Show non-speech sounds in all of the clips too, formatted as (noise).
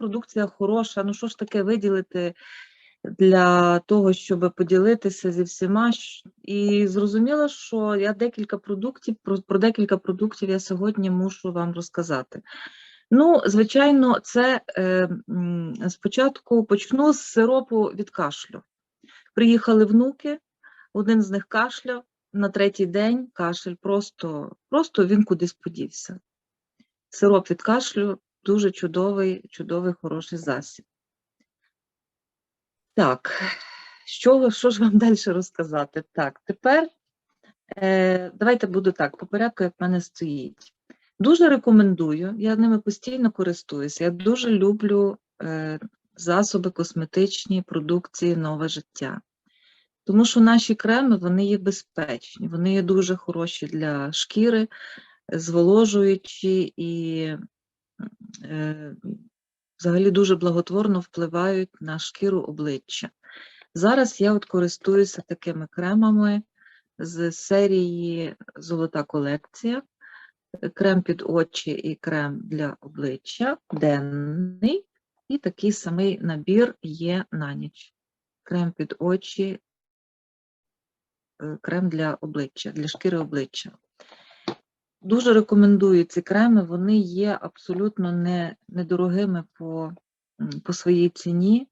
продукція хороша, ну що ж таке виділити для того, щоб поділитися зі всіма. І зрозуміла, що я декілька продуктів, про, про декілька продуктів я сьогодні мушу вам розказати. Ну, звичайно, це е, спочатку почну з сиропу від кашлю. Приїхали внуки, один з них кашляв, на третій день кашель просто, просто він кудись подівся. Сироп від кашлю дуже чудовий, чудовий, хороший засіб. Так, що, що ж вам (laughs) далі розказати? Так, тепер е, давайте буду так, по порядку, як в мене стоїть. Дуже рекомендую, я ними постійно користуюся. Я дуже люблю е, засоби косметичні продукції нове життя. Тому що наші креми вони є безпечні, вони є дуже хороші для шкіри, зволожуючі і взагалі дуже благотворно впливають на шкіру обличчя. Зараз я от користуюся такими кремами з серії Золота колекція, крем під очі і крем для обличчя, денний, і такий самий набір є на ніч. Крем під очі, е, крем для обличчя, для шкіри обличчя. Дуже рекомендую ці креми, вони є абсолютно не, недорогими по, по своїй ціні,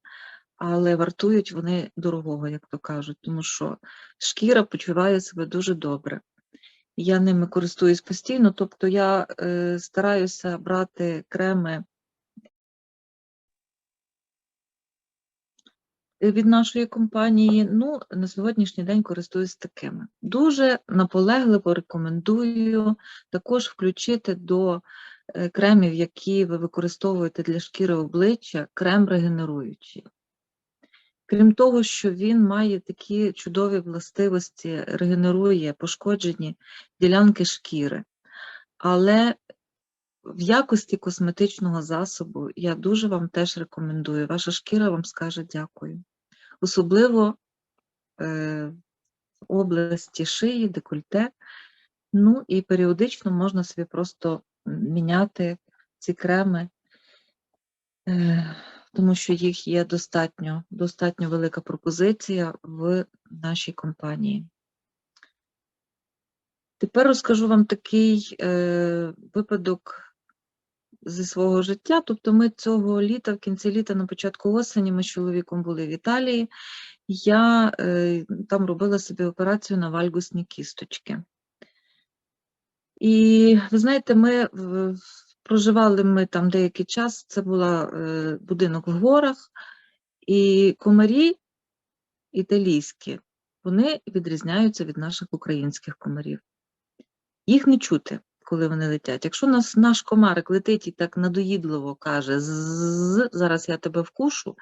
але вартують вони дорогого, як то кажуть, тому що шкіра почуває себе дуже добре. Я ними користуюсь постійно, тобто я е, стараюся брати креми від нашої компанії. Ну, на сьогоднішній день користуюсь такими. Дуже наполегливо рекомендую також включити до е, кремів, які ви використовуєте для шкіри обличчя, крем регенеруючий. Крім того, що він має такі чудові властивості, регенерує пошкоджені ділянки шкіри. Але в якості косметичного засобу я дуже вам теж рекомендую. Ваша шкіра вам скаже дякую. Особливо е, в області шиї, декольте. Ну і періодично можна собі просто міняти ці креми, е, тому що їх є достатньо, достатньо велика пропозиція в нашій компанії. Тепер розкажу вам такий е, випадок зі свого життя. Тобто ми цього літа, в кінці літа, на початку осені, ми з чоловіком були в Італії. Я е, там робила собі операцію на вальгусні кісточки. І ви знаєте, ми проживали ми там деякий час, це був будинок в горах, і комарі італійські, вони відрізняються від наших українських комарів. Їх не чути, коли вони летять. Якщо нас, наш комарик летить і так надоїдливо каже «Ззз, зараз я тебе вкушу,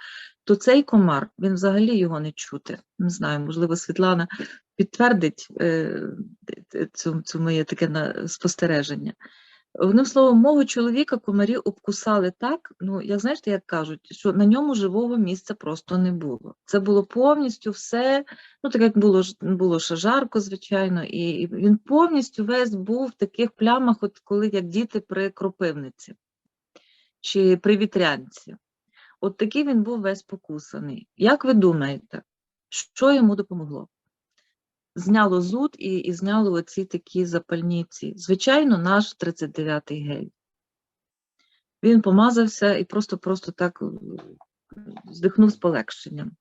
то цей комар, він взагалі його не чути. Не знаю, можливо, Світлана підтвердить е, цю, цю моє таке спостереження. Одним словом, мого чоловіка комарі обкусали так, ну, як знаєте, як кажуть, що на ньому живого місця просто не було. Це було повністю все, ну так як було, було ще жарко, звичайно, і, він повністю весь був в таких плямах, от коли як діти при кропивниці чи при вітрянці. От такий він був весь покусаний. Як ви думаєте, що йому допомогло? Зняло зуд і, і зняло оці такі запальниці. Звичайно, наш 39-й гель. Він помазався і просто-просто так е, здихнув з полегшенням.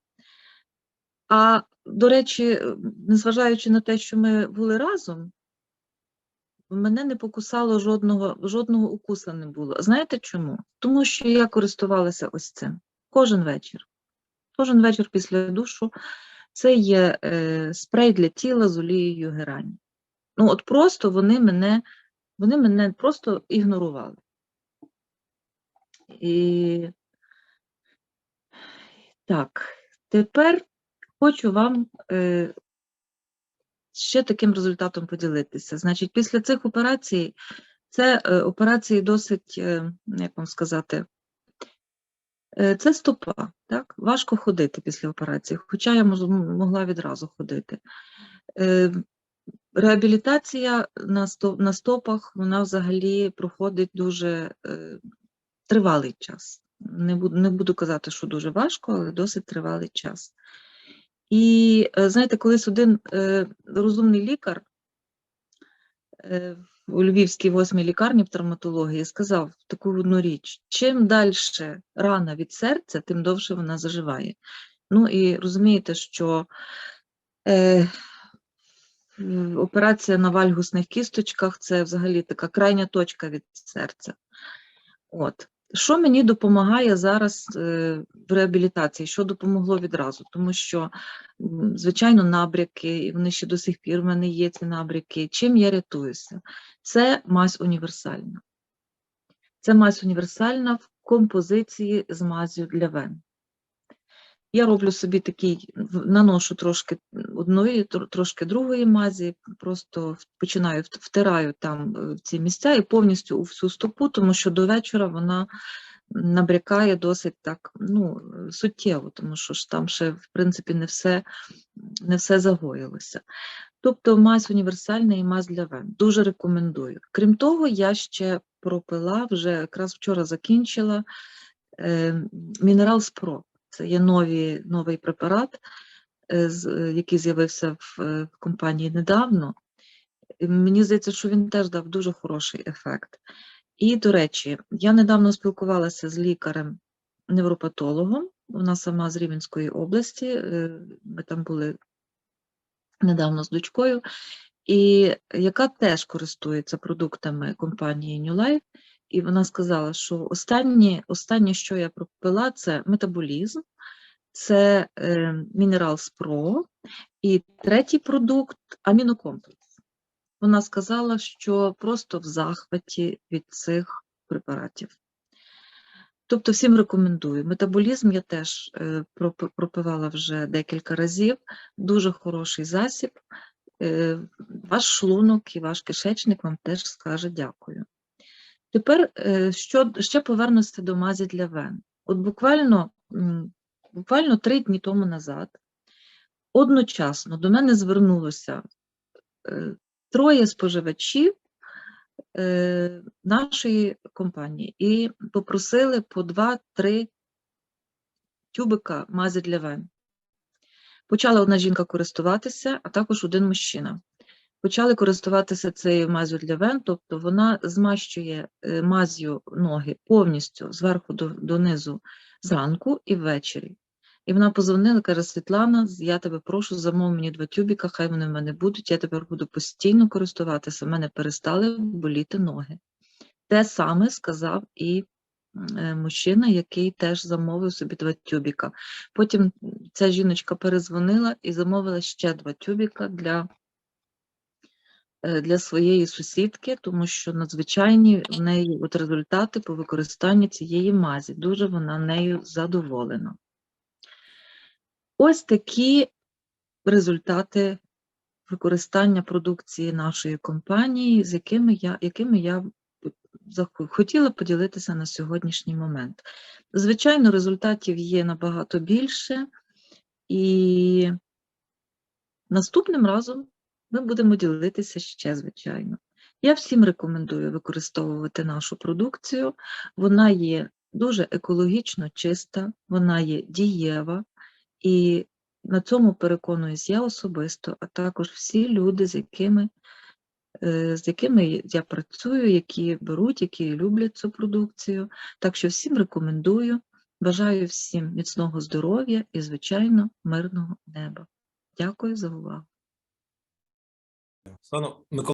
А, до речі, е, незважаючи на те, що ми були разом, мене не покусало жодного, жодного укуса не було. Знаєте чому? Тому що я користувалася ось цим кожен вечір. Кожен вечір після душу це є е, спрей для тіла з олією герані. Ну, от просто вони мене, вони мене просто ігнорували. І так, тепер хочу вам е, ще таким результатом поділитися. Значить, після цих операцій, це е, операції досить, е, як вам сказати, це стопа, так? Важко ходити після операції, хоча я могла відразу ходити. Е, Реабілітація на, стопах, вона взагалі проходить дуже е, тривалий час. Не буду, не буду казати, що дуже важко, але досить тривалий час. І е, знаєте, колись один е, розумний лікар е, у Львівській восьмій лікарні в травматології сказав таку одну річ: чим далі рана від серця, тим довше вона заживає. Ну і розумієте, що е, операція на вальгусних кісточках це взагалі така крайня точка від серця. От. Що мені допомагає зараз е, в реабілітації? Що допомогло відразу? Тому що, звичайно, набряки, і вони ще до сих пір в мене є ці набряки. Чим я рятуюся? Це мазь універсальна. Це мазь універсальна в композиції з мазю для вен. Я роблю собі такий, наношу трошки одної, трошки другої мазі, просто починаю, втираю там е, ці місця і повністю у всю стопу, тому що до вечора вона набрякає досить так ну, суттєво, тому що ж там ще, в принципі, не все, не все загоїлося. Тобто мазь універсальна і мазь для вен. Дуже рекомендую. Крім того, я ще пропила, вже якраз вчора закінчила е, Мінерал Спро. Це є нові, новий препарат, е, е, який з'явився в е, компанії недавно. Мені здається, що він теж дав дуже хороший ефект. І, до речі, я недавно спілкувалася з лікарем-невропатологом, вона сама з Рівненської області, ми там були недавно з дочкою, і яка теж користується продуктами компанії New Life, і вона сказала, що останнє, останнє що я пропила, це метаболізм, це е, мінерал Спро, і третій продукт амінокомплекс. Вона сказала, що просто в захваті від цих препаратів. Тобто всім рекомендую. Метаболізм я теж е, пропивала вже декілька разів. Дуже хороший засіб. Е, Ваш шлунок і ваш кишечник вам теж скаже дякую. Тепер е, що, ще повернуся до мазі для вен. От буквально, буквально три дні тому назад одночасно до мене звернулося е, троє споживачів е, нашої компанії і попросили по 2-3 тюбика мазі для вен. Почала одна жінка користуватися, а також один мужчина. Почали користуватися цією мазю для вен, тобто вона змащує е, мазю ноги повністю зверху до, донизу зранку і ввечері. І вона позвонила, каже: Світлана, я тебе прошу, замов мені два тюбіка, хай вони в мене будуть, я тепер буду постійно користуватися, в мене перестали боліти ноги. Те саме сказав і е, мужчина, який теж замовив собі два тюбіка. Потім ця жіночка перезвонила і замовила ще два тюбіка для, для своєї сусідки, тому що надзвичайні в неї от результати по використанню цієї мазі. Дуже вона нею задоволена. Ось такі результати використання продукції нашої компанії, з якими я, якими я хотіла поділитися на сьогоднішній момент. Звичайно, результатів є набагато більше, і наступним разом ми будемо ділитися ще, звичайно. Я всім рекомендую використовувати нашу продукцію. Вона є дуже екологічно чиста, вона є дієва, і на цьому переконуюсь я особисто, а також всі люди, з якими, е, з якими я працюю, які беруть, які люблять цю продукцію. Так що всім рекомендую. Бажаю всім міцного здоров'я і, звичайно, мирного неба. Дякую за увагу. その向こ